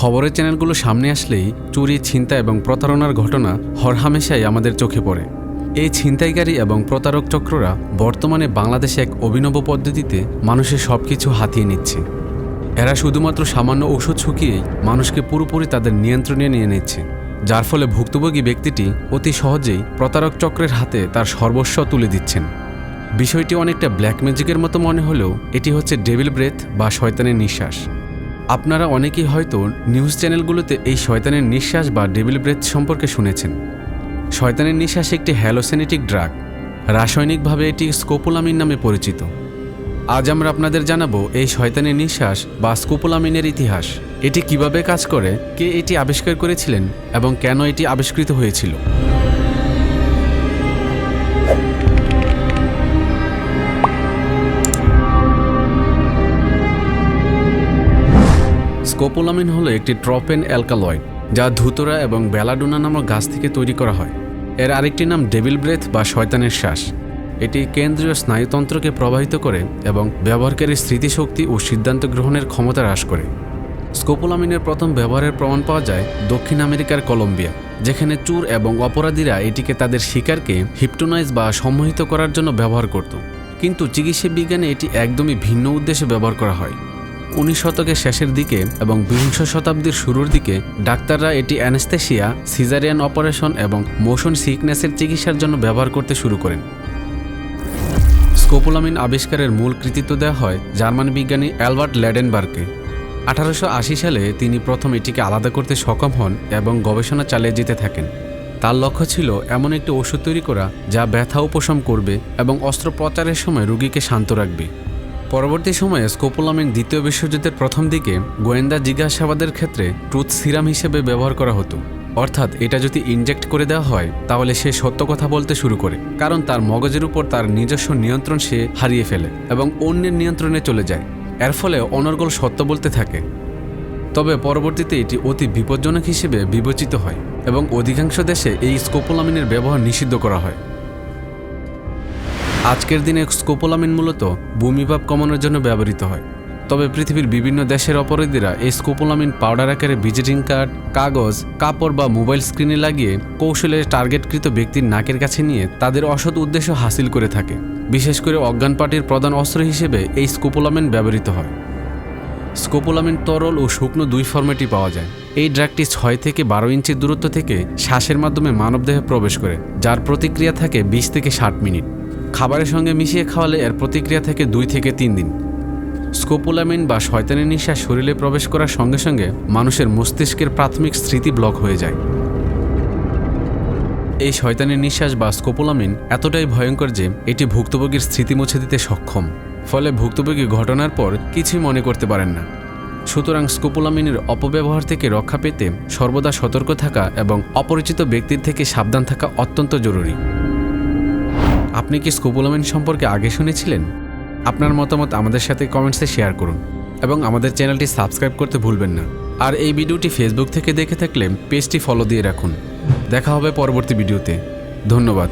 খবরের চ্যানেলগুলো সামনে আসলেই চুরি ছিনতা এবং প্রতারণার ঘটনা হরহামেশাই আমাদের চোখে পড়ে। এই ছিনতাইকারী এবং প্রতারক চক্ররা বর্তমানে বাংলাদেশে এক অভিনব পদ্ধতিতে মানুষের সব কিছু হাতিয়ে নিচ্ছে। এরা শুধুমাত্র সামান্য ওষুধ শুকিয়েই মানুষকে পুরোপুরি তাদের নিয়ন্ত্রণে নিয়ে নিচ্ছে, যার ফলে ভুক্তভোগী ব্যক্তিটি অতি সহজেই প্রতারক চক্রের হাতে তার সর্বস্ব তুলে দিচ্ছেন। বিষয়টি অনেকটা ব্ল্যাক ম্যাজিকের মতো মনে হলেও এটি হচ্ছে ডেভিল ব্রেথ বা শয়তানের নিঃশ্বাস। আপনারা অনেকেই হয়তো নিউজ চ্যানেলগুলোতে এই শয়তানের নিঃশ্বাস বা ডেবিল ব্রেথ সম্পর্কে শুনেছেন। শয়তানের নিঃশ্বাস একটি হ্যালোসেনেটিক ড্রাগ, রাসায়নিকভাবে এটি স্কোপোলামিন নামে পরিচিত। আজ আমরা আপনাদের জানাব এই শয়তানের নিঃশ্বাস বা স্কোপোলামিনের ইতিহাস, এটি কীভাবে কাজ করে, কে এটি আবিষ্কার করেছিলেন এবং কেন এটি আবিষ্কৃত হয়েছিল। স্কোপোলামিন হলো একটি ট্রপেন অ্যালকালয়েড, যা ধুতরা এবং বেলাডোনা নামক গাছ থেকে তৈরি করা হয়। এর আরেকটি নাম ডেভিল ব্রেথ বা শয়তানের শ্বাস। এটি কেন্দ্রীয় স্নায়ুতন্ত্রকে প্রভাবিত করে এবং ব্যবহারকারীর স্মৃতিশক্তি ও সিদ্ধান্ত গ্রহণের ক্ষমতা হ্রাস করে। স্কোপোলামিনের প্রথম ব্যবহারের প্রমাণ পাওয়া যায় দক্ষিণ আমেরিকার কলম্বিয়া, যেখানে চুর এবং অপরাধীরা এটিকে তাদের শিকারকে হিপটোনাইজ বা সম্মোহিত করার জন্য ব্যবহার করত। কিন্তু চিকিৎসা বিজ্ঞানে এটি একদমই ভিন্ন উদ্দেশ্যে ব্যবহার করা হয়। উনিশ শতকের শেষের দিকে এবং বিংশ শতাব্দীর শুরুর দিকে, ডাক্তাররা এটি অ্যানেস্থেশিয়া সিজারিয়ান অপারেশন এবং মোশন সিকনেসের চিকিৎসার জন্য ব্যবহার করতে শুরু করেন। স্কোপোলামিন আবিষ্কারের মূল কৃতিত্ব দেওয়া হয় জার্মান বিজ্ঞানী অ্যালবার্ট ল্যাডেনবার্গকে আঠারোশো আশি সালে তিনি প্রথম এটিকে আলাদা করতে সক্ষম হন এবং গবেষণা চালিয়ে যেতে থাকেন। তার লক্ষ্য ছিল এমন একটি ওষুধ তৈরি করা যা ব্যথা উপশম করবে এবং অস্ত্রোপচারের সময় রোগীকে শান্ত রাখবে। পরবর্তী সময়ে স্কোপোলামিন দ্বিতীয় বিশ্বযুদ্ধের প্রথম দিকে গোয়েন্দা জিজ্ঞাসাবাদের ক্ষেত্রে ট্রুথ সিরাম হিসেবে ব্যবহার করা হতো। অর্থাৎ এটা যদি ইনজেক্ট করে দেওয়া হয়, তাহলে সে সত্য কথা বলতে শুরু করে, কারণ তার মগজের উপর তার নিজস্ব নিয়ন্ত্রণ সে হারিয়ে ফেলে এবং অন্যের নিয়ন্ত্রণে চলে যায়। এর ফলে অনর্গল সত্য বলতে থাকে। তবে পরবর্তীতে এটি অতি বিপজ্জনক হিসেবে বিবেচিত হয় এবং অধিকাংশ দেশে এই স্কোপোলামিনের ব্যবহার নিষিদ্ধ করা হয়। আজকের দিনে স্কোপোলামিন মূলত ভূমিভাব কমানোর জন্য ব্যবহৃত হয়। তবে পৃথিবীর বিভিন্ন দেশের অপরাধীরা এই স্কোপোলামিন পাউডার আকারে ভিজিটিং কার্ড, কাগজ, কাপড় বা মোবাইল স্ক্রিনে লাগিয়ে কৌশলে টার্গেটকৃত ব্যক্তির নাকের কাছে নিয়ে তাদের অসৎ উদ্দেশ্য হাসিল করে থাকে। বিশেষ করে অজ্ঞান পার্টির প্রধান অস্ত্র হিসেবে এই স্কোপোলামিন ব্যবহৃত হয়। স্কোপোলামিন তরল ও শুকনো দুই ফর্মেটই পাওয়া যায়। এই ড্রাগটি ছয় থেকে বারো ইঞ্চি দূরত্ব থেকে শ্বাসের মাধ্যমে মানবদেহে প্রবেশ করে, যার প্রতিক্রিয়া থাকে বিশ থেকে ষাট মিনিট। খাবারের সঙ্গে মিশিয়ে খাওয়ালে এর প্রতিক্রিয়া থেকে দুই থেকে তিন দিন। স্কোপোলামিন বা শয়তানের নিঃশ্বাস শরীরে প্রবেশ করার সঙ্গে সঙ্গে মানুষের মস্তিষ্কের প্রাথমিক স্মৃতি ব্লক হয়ে যায়। এই শয়তানের নিঃশ্বাস বা স্কোপোলামিন এতটাই ভয়ঙ্কর যে এটি ভুক্তভোগীর স্মৃতি মুছে দিতে সক্ষম। ফলে ভুক্তভোগী ঘটনার পর কিছুই মনে করতে পারেন না। সুতরাং স্কোপোলামিনের অপব্যবহার থেকে রক্ষা পেতে সর্বদা সতর্ক থাকা এবং অপরিচিত ব্যক্তির থেকে সাবধান থাকা অত্যন্ত জরুরি। আপনি কি স্কোপোলামিন সম্পর্কে আগে শুনেছিলেন? আপনার মতামত আমাদের সাথে কমেন্টসে শেয়ার করুন এবং আমাদের চ্যানেলটি সাবস্ক্রাইব করতে ভুলবেন না। আর এই ভিডিওটি ফেসবুক থেকে দেখে থাকলে পেজটি ফলো দিয়ে রাখুন। দেখা হবে পরবর্তী ভিডিওতে। ধন্যবাদ।